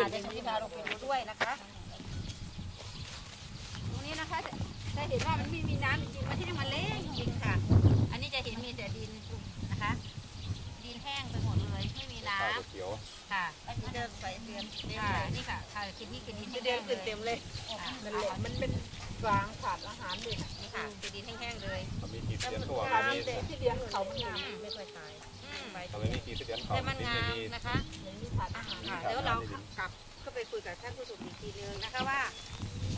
อาจจะมีพาลงไปดูด้วยนะคะตรงนี้นะคะจะจะเห็นว่ามันไม่มีน้ำจริงๆมันแห้งมันเล้งจริงๆค่ะ อันนี้จะเห็นมีแต่ดินนะคะ ดินแห้งไปหมดเลยไม่มีน้ข้าวเขียวำค่ะอันนี้เดินใส่เดือนเดือนค่ะใส่นี่ค่ะค่ะคลิปนี้คือดินเดือนขึ้นเต็มเลยค่ะนั่นแหละมันเป็นฟางขาดอาหารเลยนะนี่ค่ะคือดินแห้งๆเลยเขามีกี่เสียนตัวงาเขามมีแต่ที่เดือนเขามันงามไม่ค่อยตายอืม ไปเขาไม่มีกี่เสียนเขาแต่มันดินงาไม่มมีนะคะอย่างนี้ขาดอาหารค่ะแล้วเรากลับก็ไปคุยกับท่านผู้สูงอีกทีนึงนะคะว่า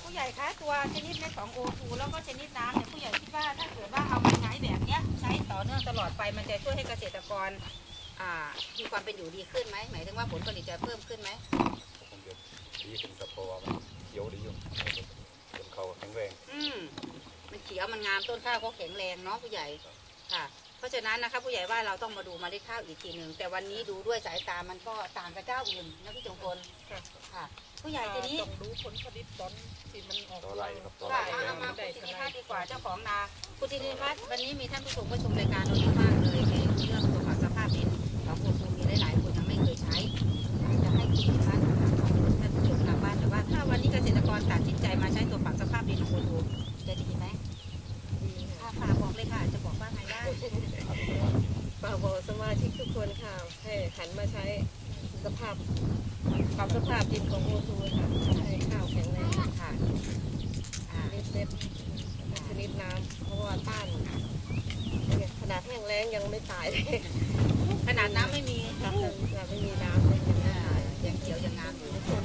ผู้ใหญ่คะตัวชนิดเม็ดของโอทูแล้วก็ชนิดน้ำเนี่ยผู้ใหญ่คิดว่าถ้าเกิดว่าเอามาใช้แบบเนี้ยใช้ต่อเนื่องตลอดไปมันจะช่วยให้เกษตรกรอ่ามีความเป็นอยู่ดีขึ้นไหมหมายถึงว่าผลผลิตจะเพิ่มขึ้นไหมคงจะดีขึ้นกับเพราะว่ามันเขียวดีอยู่จนเขาแข็งแรง อืมมันเขียวมันงามต้นข้าวก็แข็งแรงเนาะผู้ใหญ่ค่ะ เพราะฉะนั้นนะคะผู้ใหญ่ว่าเราต้องมาดูเมาเล็ดข้าวอีกทีหนึ่งแต่วันนี้ดูด้วยสายตามันก็ต่างกับเจ้าอื่นนะพี่จงพลค่ะ ผู้ใหญ่ทีนี้ต้องดูผลผลิตตอนที่มันออกตัวไรครับตัวไรค่ะเอามาคุณธินิพัฒน์ดีกว่าเจ้าของนาคุณธินิพัฒน์วันนี้มีท่านผู้ชมผู้ชมรายการเราเยอะมากเลยในเรื่องตัวของสภาพดินของโอทูมีหลายๆคนยังไม่เคยใช้อยากจะให้คุณธินิพัฒน์ท่านผู้ชมทางบ้านแต่ว่า ถ้าวันนี้เกษตรกรตัดสินใจมาใช้ตัวปรับสภาพดินของโอทูจะดีไหมค่ะฝากบอกเลยค่ะ จะบอกว่าไงได้ ฝากบอกสมาชิกทุกคนค่ะให้หันมาใช้สภาพปรับสภาพดินของโอทูค่ะให้ข้าวแข็งแรง ค่ะอ่า เล็ดเล็ดชนิดน้ำเพราะว่าต้านเนี่ยขนาดแห้งแล้ง ยังไม่ตายเลย ขนาดน้ำไม่มีค่ะยังไม่มีน้ำเลยยังไม่อ่าตายยังเขียวยังงามอยู่ทุกคน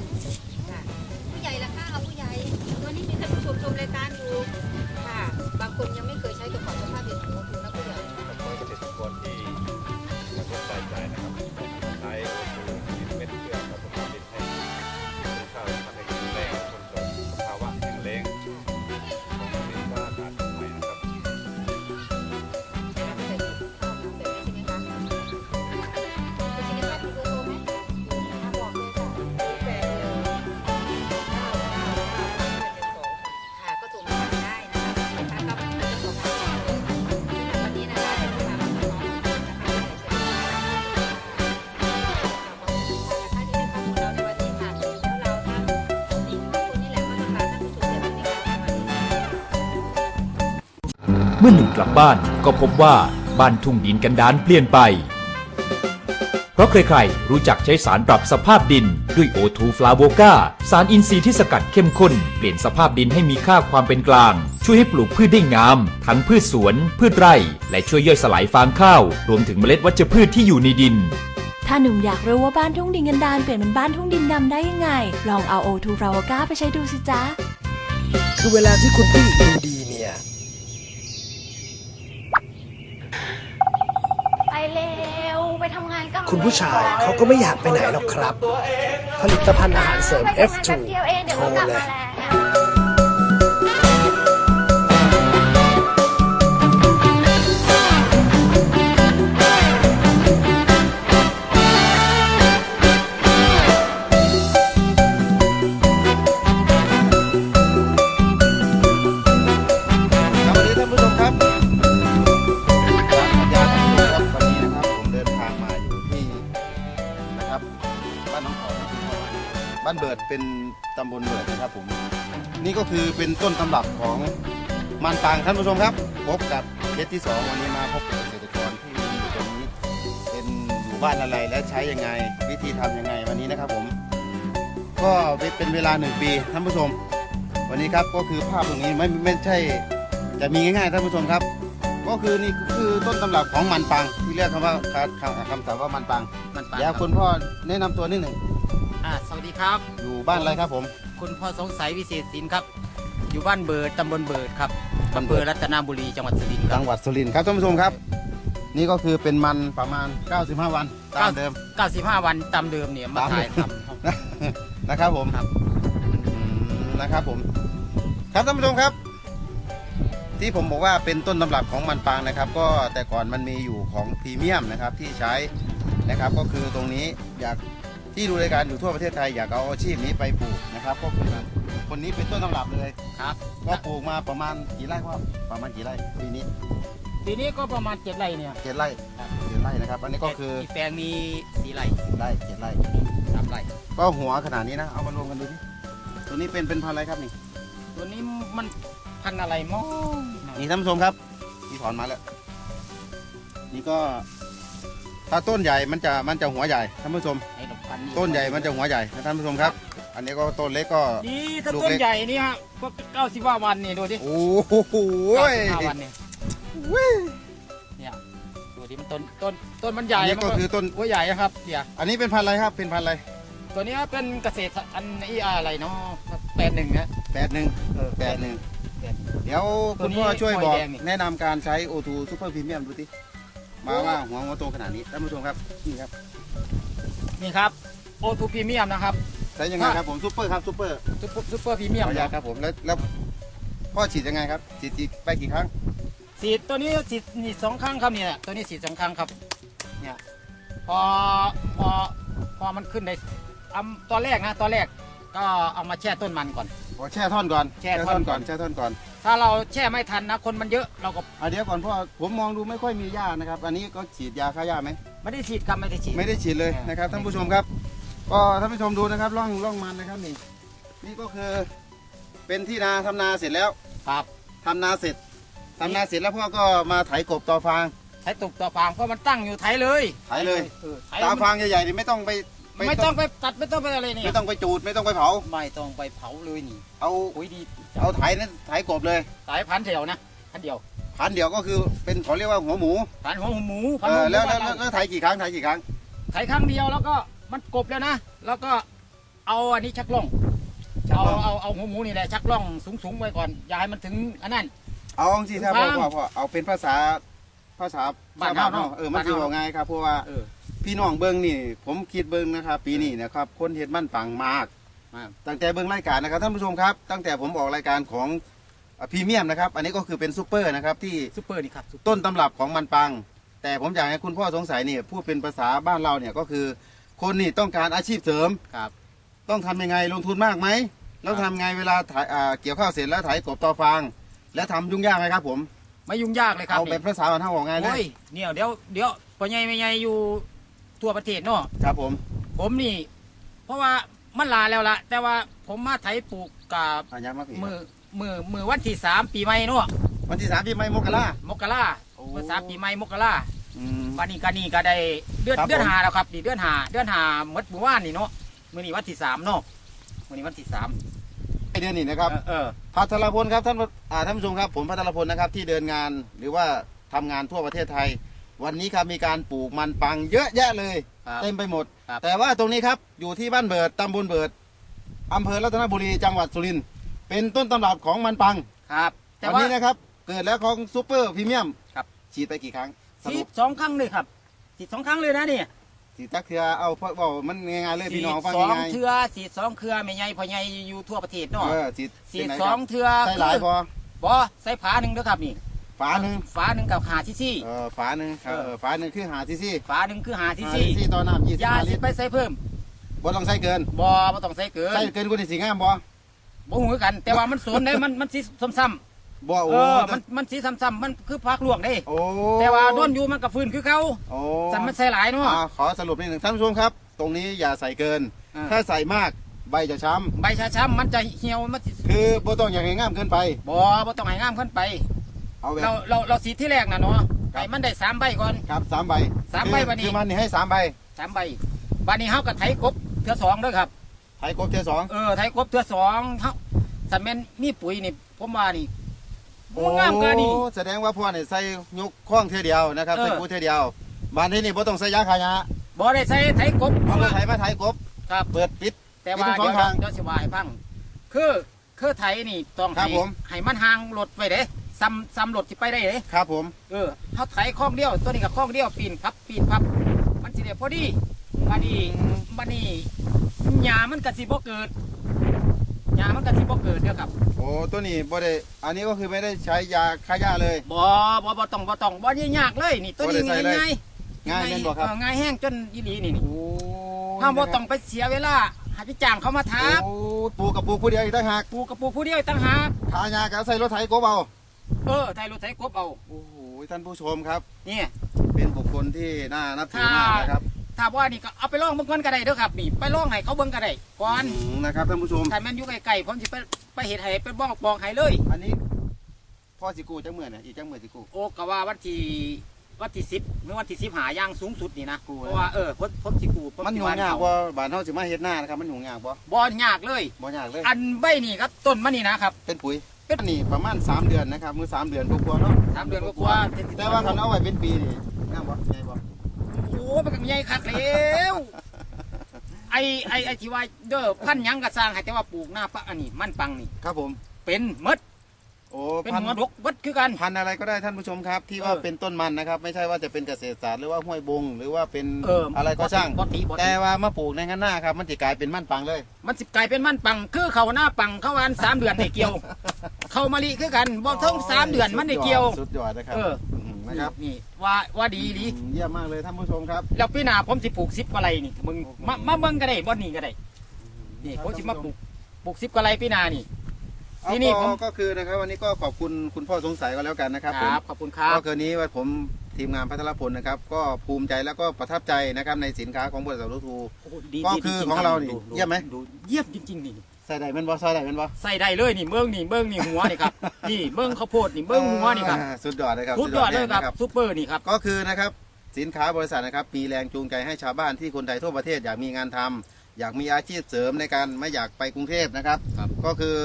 มื่อหนุ่มกลับบ้านก็พบว่าบ้านทุ่งดินกันดานเปลี่ยนไป เพราะใครๆรู้จักใช้สารปรับสภาพดินด้วยโอทูฟลาโวกาสารอินทรีย์ที่สกัดเข้มข้น เปลี่ยนสภาพดินให้มีค่าความเป็นกลาง ช่วยให้ปลูกพืชได้งาม ทั้งพืชสวน พืชไร่ และช่วยย่อยสลายฟางข้าว รวมถึงเมล็ดวัชพืชที่อยู่ในดินถ้าหนุ่มอยากรู้ว่าบ้านทุ่งดินกันดานเปลี่ยนเป็นบ้านทุ่งดินดำได้ยังไง ลองเอาโอทูฟราวก้าไปใช้ดูสิจ๊ะคือเวลาที่คุณผู้หญิงดูดี เนี่ยไปเร็วไปทำงานกันคุณผู้ชายเขาก็ไม่อยากไปไหนหรอกครับ ผลิตภัณฑ์อาหารเสริมไปทำงาน F2 แป๊บเดียวเองเดี๋ยวโทรก็กลับเลย ตำบลเบิดนะครับผม นี่ก็คือเป็นต้นตำรับของมันปางท่านผู้ชมครับ พบกับเคสที่สองวันนี้มาพบกับเกษตรกรที่อยู่ตรงนี้เป็นอยู่บ้านอะไรและใช้ยังไง วิธีทำยังไงวันนี้นะครับผม ก็เป็นเวลาหนึ่งปีท่านผู้ชม วันนี้ครับก็คือภาพตรงนี้ไม่ไม่ใช่จะมีง่ายๆท่านผู้ชมครับ ก็คือนี่คือต้นตำรับของมันปังที่เรียกคำว่าคำคำคำศัพท์ว่ามันปังมันปานเดี๋ยวคุณพ่อแนะนำตัวนิดหนึ่ง อ่าสวัสดีครับ อยู่บ้านอะไรครับผม คุณพ่อสงสัยวิเศษสินครับ อยู่บ้านเบิดตำบลเบิดครับบ้านอำเบิเภดอรัตนบุรีจังหวัดสุรินทร์ครัจังหวัดสุรินทร์ครับท่านผู้ชมครับ นี่ก็คือเป็นมันประมาณ 95 วันตามเดิมบ95 วันตามเดิมเนี่ยมาตาม ถ่ายเดิมทำนะครับผมครับ อืมนะครับผม ครับท่านผู้ชมครับ ที่ผมบอกว่าเป็นต้นตำรับของมันปางนะครับ ก็แต่ก่อนมันมีอยู่ของพรีเมียมนะครับที่ใช้นะครับ ก็คือตรงนี้อยาก ที่ดูรายการอยู่ทั่วประเทศไทยอยากเอาอาชีพนี้ไปปลูกนะครับก็คือคนนี้เป็นต้นตำรับเลยครับ ก็ปลูกมาประมาณกี่ไร่ครับประมาณกี่ไร่ปีนี้ปีนี้ก็ประมาณเจ็ดไร่เนี่ยเจ็ดไร่เจ็ดไร่นะครับ อันนี้ก็คืออีกแปลงมีสี่ไร่ไร่เจ็ดไร่สามไร่ก็หัวขนาดนี้นะเอามารวมกันดูที่ตัวนี้เป็นเป็นพันธุ์อะไรครับนี่ ตัวนี้มันพันธุ์อะไรมั้งนี่ท่านผู้ชมครับที่ถอนมาแล้ว นี่ก็ถ้าต้นใหญ่มันจะมันจะหัวใหญ่ท่านผู้ชม ไอ้ดอก พันธุ์ต้นใหญ่มันจะหัวใหญ่นะท่านผู้ชมครับ อันนี้ก็ต้นเล็กก็ดีถ้าลูกต้นเล็ก ใหญ่นี่ฮะก็เก้าสิบว่าวันนี่ดูดิโอ้โหเก้าสิบห้าวันนี่เนี่ยดูดิมันต้นต้นต้นมันใหญ่อันนี้ก็คือต้น หัวใหญ่นะครับเดี๋ยวอันนี้เป็นพันธุ์อะไรครับ เป็นพันธุ์อะไรตัวนี้เป็นเกษตรอันนี้อะไรเนาะแปดหนึ่งนะ แปดหนึ่งเออแปดหนึ่งแปดเดี๋ยวตัคุวณนี้พ่อช่วยบอกหอยแดงนี่ แนะนำการใช้โอทูซูเปอร์พรีเมียมดูสิมาว่าหัวหัวโตขนาดนี้ท่านผู้ชมครับนี่ครับ นี่ครับโอทูพรีเมียมนะครับใช้ยังไงครับผมซูเปอร์ครับซูเปอร์ซุปเปอร์ซุปเปอร์พรีเมียขมออนุญาตครับผมแล้วแล้วพ่อฉีดยังไงครับฉีดฉีดไปกี่ครั้งสีดตัวนี้สีดนี่สองครั้งครับเนี่ยตัวนี้สีดสองครั้งครับ เนี่ยพอพอพอมันขึ้นในอำตอนแรกนะตอนแรกก็เอามาแช่ต้นมันก่อนขอแช่ท่อนก่อนแช่ท่อนก่อนแช่ท่อนก่อน ถ้าเราแช่ไม่ทันนะคนมันเยอะเราก็อะเดี๋ยวก่อนพ่อผมมองดูไม่ค่อยมีหญ้านะครับ อันนี้ก็ฉีดยาฆ่าหญ้าไหม ไม่ได้ฉีดครับไม่ได้ฉีด ไม่ได้ฉีดเลยเออนะครับไม่ท่านผู้ได้ชมครับ ก็ท่านผู้ชมดูนะครับร่องร่องมันนะครับนี่นี่ก็คือเป็นที่นาทำนาเสร็จแล้วครับทำนาเสร็จทำนาเสร็จแล้วพ่อก็มาไถกบต่อฟางใช้ตุกต่อฟางเพราะมันตั้งอยู่ไถเลยไถเลยออไถตาฟางใหญ่ๆนี่ไม่ต้องไปไม่ต้องไปตัดไม่ต้องไปอะไรนี่ไม่ต้องไปจูดไม่ต้องไปเผาไม่ต้องไปเผาเลยนี่ เอาโอ้ยดีเอาไถนั้นไถกบเลยสายพันธุ์เดียวนะ พันธุ์เดียวพันเดียวก็คือเป็นเขาเรียกว่าหัวหมูพันธุ์หัวหมูพัเอนธุ์อหัวหมูแล้วแล้วบ้านแล้วเราแล้วไถกี่ครั้งไถกี่ครั้งไถครั้งเดียวแล้วก็มันกบแล้วนะ แล้วก็เอาอันนี้ชักล่องเอาเอาเอาหัวหมูนี่แหละชักล่องสูงสูงๆไว้ก่อนอย่าให้มันถึงอันนั้น เอาสิถ้าฟัพ่องพ่อพ่อเอาเป็นภาษาภาษาบ้านชวเฮาเนาะเออมันบ้านจะเฮาบอกง่ายครับเพราะว่าเออ พี่น้องเบิ้งนี่ ผมคิดเบิ้งนะครับ ปีนี้นะครับ คนเห็ดบ้านปังมาก มาก ตั้งแต่เบิ้งรายการนะครับท่านผู้ชมครับ ตั้งแต่ผมออกรายการของ พรีเมียมนะครับ อันนี้ก็คือเป็นซูเปอร์นะครับที่ซุปเปอร์นี่ครับซุปเปอร์ต้นตำรับของมันปัง แต่ผมอยากให้คุณพ่อสงสัยนี่พูดเป็นภาษาบ้านเราเนี่ยก็คือ คนนี่ต้องการอาชีพเสริม ครับ ต้องทำยังไงลงทุนมากไหม แล้วทำไงเวลาถ่ายอ่าเกี่ยวข้าวเสร็จแล้วถ่ายกบต่อฟาง แล้วทำยุ่งยากไหมครับ ผมไม่ยุ่งยากเลยครับเอาแบบภาษาบ้านเฮาบอกไงเลโอ้ยยเนี่ยเดี๋ยวเดี๋ยวพ่อใหญ่แม่ใหญ่อยู่ทั่วประเทศเนาะครับผมผมนี่ เพราะว่ามันลาแล้วละแต่ว่าผมมาไถปลูกกับ อายังมาพี่มือ มือมือวันที่สามปีใหม่เนาะวันที่สามพี่ไม่มกรา มกราโอ้ เมื่อสามปีใหม่มกราอืม วันนี้ก็นี่ก็ได้เดือนครับเดือนผมหาแล้วครับนี่เดือนหาเดือนหาเมื่อเมื่อวานนี่เนาะมื่อนี้วันที่สามเนาะมื่อนี้วันที่สามไอเดือนนี้นะครับ เออเออ พัทรพลครับท่านอ่าท่านผู้ชมครับ ผมพัทรพลนะครับที่เดินงานหรือว่าทำงานทั่วประเทศไทย วันนี้ครับมีการปลูกมันปังเยอะแยะเลยครับเต็มไปหมด ครับ แต่ว่าตรงนี้ครับอยู่ที่บ้านเบิดตำบลเบิดอำเภอรัตนบุรีจังหวัดสุรินทร์ เป็นต้นตำรับของมันปังครับ แต่วันว่า นี้นะครับ เกิดแล้วของซูเปอร์พรีเมียมครับ ฉีดไปกี่ครั้งสฉีรุดปสองครั้งเลยครับฉีดสองครั้งเลยนะนี่ฉีดตักเถือเอาเพราะว่ามันง่ายๆเลยฉีพี่ดน้องฟังสองง่ายเทือฉีดสองเครือไม่ใหญ่พอใหญ่อยู่ทั่วประเทศๆเนาะเออฉีดฉีที่ดไหนสคอรังบเทือใส่หลายพอบ่ใส่ฝาหนึ่งเด้อครับนี่ฝาหนึ่งฝาหนึ่งกับหาที่ซี่ เออฝาหนึ่งครับเออ เออฝาหนึ่งคือหาที่ซี่ฝาหนึ่งคือหาที่หาซี่ที่ซี่ต่อน้ำยี่สิบยาห้าสิลิตรไปใส่เพิ่มบ่ต้องใส่เกินบ่บ่ต้องใส่เกินใส่เกินกูนี่สิงามบ่ บ่หูกัน แต่ว่ามันสวนได้มันมันสีซ้ำบ่ๆโอ้เออมันมันสีซ้ำๆมันคือพักลวกได้ โอ้แต่ว่าโดนอยู่มันก็ฟื้นคือเขาโอ้สันมันใส่หลายเนาะ อ่าขอสรุปนิดหนึ่งท่านผู้ชมครับ ตรงนี้อย่าใส่เกิน อ่า ถ้าใส่มากใบจะช้ใบชาช้ำมันจะเหี่ยวมันสิำคือบ่ต้องอย่างงามเกินไป บ่บ่ต้องให้งามขึ้นไป เอาแบบ เราเราเราสีที่แรกน่ะเนาะครับให้มันได้สามใบก่อน ครับสามใบสามใบคือวันนี้ คือมันนี่ให้สามใบ สามใบบัดนี้เฮาก็ไถกบเทื่อสองเด้อครับ ไถกบเทียสอง เออไถกบเทื่อสองเฮาสันแม่นมีปุ๋ยนี่ผมว่านี่บ่งามกว่านี่ โอ้แสดงว่าพ่อเนี่ยใส่ยกข้องเทียเดียวนะครับเออ ใส่กูเทียเดียวบ้านนี้นี่บ่ต้องใส่ยาขายาบ่ได้ใส่ไถกบเพเอาราะไปว่าไถมาไถกบ ครับ เปิดปิด แต่ว่ามีทั้งสองเดี๋ยวทางเดี๋ยวสิว่าให้ฟัง คือคือไถนี่ต้องครัให้บผม ให้มันห่างรถไว้เด้ซ้ำซ้ำรถสิไปได้เด้ครับผมเออเฮาไถคล้องเดียวตัวนี้ก็คล้องเดียวปีนพับปีนพับ มันสิได้พอดีบัดนี้บัดนี้ หญ้ามันก็สิบ่เกิดหญ้ามันก็สิบ่เกิดเด้อครับโอ้ตัวนี้บ่ได้ อันนี้ก็คือไม่ได้ใช้ยาฆ่าหญ้าเลย บ่บ่บ่ต้องบ่ต้องบ่ได้ยากเลยนี่ตัวนี้บ่ได้ใส่เลย ง่ายง่ายแม่นบ่ครับเออง่ายแห้งจนอีหลีนี่นี่โอ้เฮาบ่ต้องไปเสียเวลาหาไปจ้างเขามาทับโอ้ปลูกกับปลูกผู้เดียวอีกต่างหากปลูกกับปลูกผู้เดียวอีกต่างหากขายากับใส่รถไถกบเอาเออไถรถไถกบเอาโอ้โหท่านผู้ชมครับนี่เป็นบุคคลที่น่านับถือมากค่ะนะครับ ถ้าว่านี่ก็เอาไปลองเบิ่งก่อนก็ได้เด้อครับนี่ไปลองให้เขาเบิ่งก็ได้ก่อนอืมนะครับท่านผู้ชม ถ้ามันอยู่ใกล้ๆผมสิไปไปเฮ็ดให้ไปบอกบอกให้เลย อันนี้พ่อสิกูจังเมื่อเนี่ยอีกจังเมื่อสิกู โอ้ก็ว่าวันที่วันที่สิบหรือวันที่สิบหาย่างสูงสุดนี่นะกูเพราะว่าเออผมผมสิกูผมันสิยุ่งวางยากเขาบ่บ้านเฮาสิมาเฮ็ดหน้านะครับ มันยุ่งยากบ่บ่ยากเลย บ่ยากเลย อันใบนี่ครับต้นมันนี่นะครับ เป็นปุ๋ยเป็นนี่ประมาณ 3 เดือนนะครับมือ3เดือนกว่าๆเนาะสามเดือนกว่าๆแต่ว่าคันเอาไว้เป็นปีนี่งามบ่ใหญ่บ่โอ้มันก็ใหญ่คักแล้วไอ้ไอ้ไอ้ที่ว่าเด้อพันธุ์หยังก็สร้างให้แต่ว่าปลูกหน้าปะอันนี้มันปังนี่ ครับผม เป็นหมดโอ้เป็นพันหัวดกเบิดคือกัน พันธุ์อะไรก็ได้ท่านผู้ชมครับ ที่ว่าเออเป็นต้นมันนะครับ ไม่ใช่ว่าจะเป็นเกษตรศาสตร์หรือว่าห้วยบง หรือว่าเป็นเออออะไรก็ช่าง บ่ตีบ่ตี แต่ว่ามาปลูกในข้างหน้าครับ มันจะกลายเป็นมันปังเลย มันสิกลายเป็นมันปังคือเขาหน้าปังเขาวันสามเดือนได้เกี่ยว เขามาลีคือกันบ่ถึงสามเดือนมันได้เกี่ยว สุดยอดนะครับเออ ม นะครับนี่ว่าว่าดีดีอืมเยี่ยมมากเลยท่านผู้ชมครับแล้วปีหน้าผมสิปลูกสิบกว่าไรนี่มึงมามาเบิ่งก็ได้บ่นี่ก็ได้นี่ผมสิมาปลูกปลูกสิบกว่าไรปีหน้านี่ เอาที่นี่ก็ผมก็คือนะครับวันนี้ก็ขอบคุณคุณพ่อสงสัยก็แล้วกันนะครับผม ขอบคุณครับก็คืนนี้ว่าผมทีมงานพัทรพลนะครับ ก็ภูมิใจแล้วก็ประทับใจนะครับในสินค้าของบริษัทรูทู โอ้โหดีก็ดีคือจริๆของเรานี่ดูดูเยี่ยมไหม ดูเยี่ยมจริงๆนี่ ใส่ได้เป็นบ่ใส่ได้เป็นบ่ใส่ได้เลยนี่เบิ้งนี่เบิ้งนี่หัวนี่ครับ นี่เบิ้งข้าวโพดนี่เบิ้งหัวนี่ครับอ่าสุดยอดเลยครับสุดยอดเลยครับนะซุปเปอร์นี่ครับ ก็คือนะครับสินค้าบริษัทนะครับมีแรงจูงใจให้ชาวบ้านที่คนไทยทั่วประเทศอยากมีงานทำอยากมีอาชีพเสริมในการไม่อยากไปกรุงเทพนะครับ ครับ ก็คือ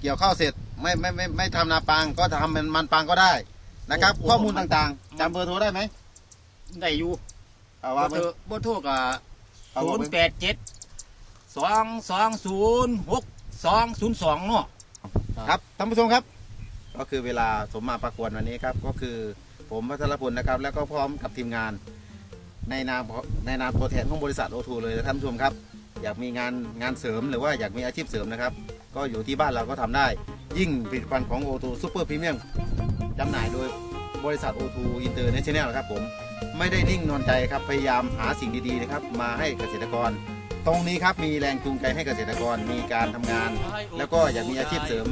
เกี่ยวข้าวเสร็จไม่ไม่ไม่ไม่ทำนาปังก็ทำเป็นมันปังก็ได้นะครับ ข้อมูลต่างๆจำเบอร์โทรได้ไหมได้อยู่เอาเบว่าอร์ไปโทรเบอร์โทรกับเอาศูว่านไปย์แปดเจ็ด สองสองศูนย์หกสองศูนย์สองเนาะครับท่านผู้ชมครับ ก็คือเวลาสมมาประกวดวันนี้ครับ ก็คือผมพัทรพลนะครับ แล้วก็พร้อมกับทีมงาน ในนามในนามตัวแทนของบริษัทโอทูเลยนะท่านผู้ชมครับ อยากมีงานงานเสริมหรือว่าอยากมีอาชีพเสริมนะครับ ก็อยู่ที่บ้านเราก็ทำได้ ยิ่งผลิตภัณฑ์ของโอทูซูเปอร์พรีเมียมจำหน่ายโดยบริษัทโอทูอินเตอร์เนชั่นแนลครับผมไม่ได้นิ่งนอนใจครับพยายามหาสิ่งดีๆนะครับมาให้เกษตรกร ตรงนี้ครับมีแรงจูงใจให้เกษตรกรมีการทำงาน แล้วก็อยากมีอาชีพเสริม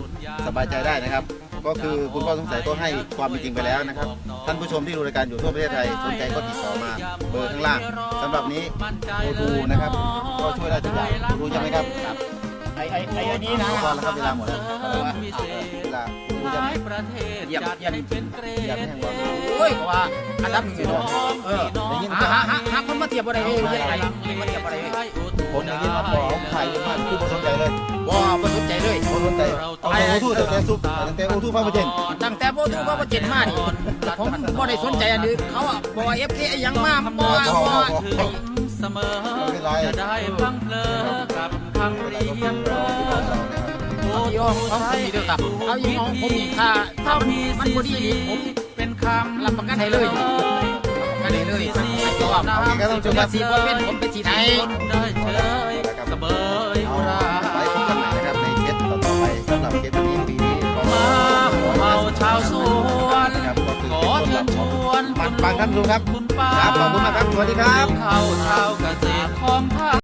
สบายใจได้นะครับ ก็คือคุณพ่อสงสัยก็ให้ความเป็นจริงไปแล้วนะครับ ท่านผู้ชมที่ดูรายการอยู่ทั่วประเทศไทยสนใจก็ติดต่อมาเบอร์ข้างล่างสำหรับนี้โอทูนะครับก็ช่วยได้ทุกอย่างโอทูใช่ไหมครับครับไอ้ไอ้ไอ้อันนี้นะขอบคุณแล้วครับเวลาหมดแล้วเวลาโอทูจะเยี่ยมเยี่ยมอยากให้แห่งวันโอ้ยเพราะว่าอันดับหนึ่งเนาะเออหาหาหาหาคนมาเทียบอะไรเลยเรียกอะไรมาเทียบอะไรเลย คนอย่างนี้มาขอขายมากคือบ่สนใจเลยว้าไม่สนใจเลยบ่สนใจเอาแต่โอทูแต่แต่ซุปแต่แต่โอทูฟ้าเปอร์เซ็นต์ตั้งแต่โบทูว่าเจ็ดมานี่ผมบ่ได้สนใจอันอื่นเขาอะบ่เอฟเคยังมาบ่บ่ไอ้เสมอไม่เป็นไรจะได้ฟังเพลอกับคำเรียบร้อยเอาอีห้องของผมนี่เด้อครับเอาอีห้องผมนี่ถ้าถ้ามันมันบ่ดีนี่ผมเป็นคำรับประกันให้เลยรับประ กันให้เลยไอ้ตัวโอเคครับท่านผู้ชมครับสีบ่เป็นผมเป็นสีไหนได้เฉยเสมอเอาราไปพบกันใหม่นะครับในเคสต่อไปสำหรับเคสนี้ปีนี้ก็มาเมาชาวสวนขอเชิญชวนมันปังท่านผู้ครับครับขอบคุณมากครับสวัสดีครับเข้าชาวเกษตรของภาค